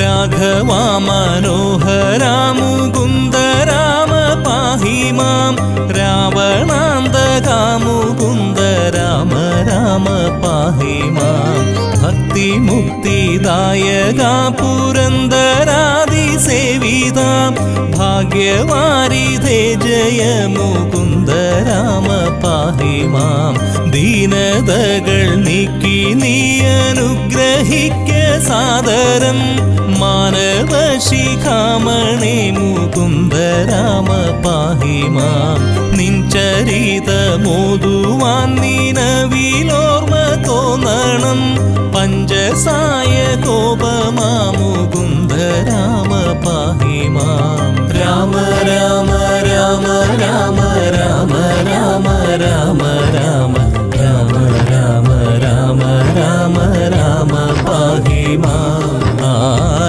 രാഘവാ മനോഹരാ മുകുന്ദ രാമ പാഹി മാം രാവണാന്തകാ മുകുന്ദ രാമ രാമ പാഹി മാം ഭക്തി മുക്തിദായക പുരന്ദരാദി സേവിതാം ഭാഗ്യവാരിധേ ജയ മുകുന്ദ രാമ പാഹി മാം ദീനതകൾ നീക്കി സാദരം മാനവ ശിഖാമണി മുകുന്ദ രാമ പാഹിമാ നിൻ ചരിത മോതുവാൻ നിലവിലോർമ്മ തോന്നണം. പഞ്ചസായ കോപമാ മുകുന്ദ രാമ പാഹിമാ രാമ രാമ രാമ രാമ രാമ രാമ. 吗？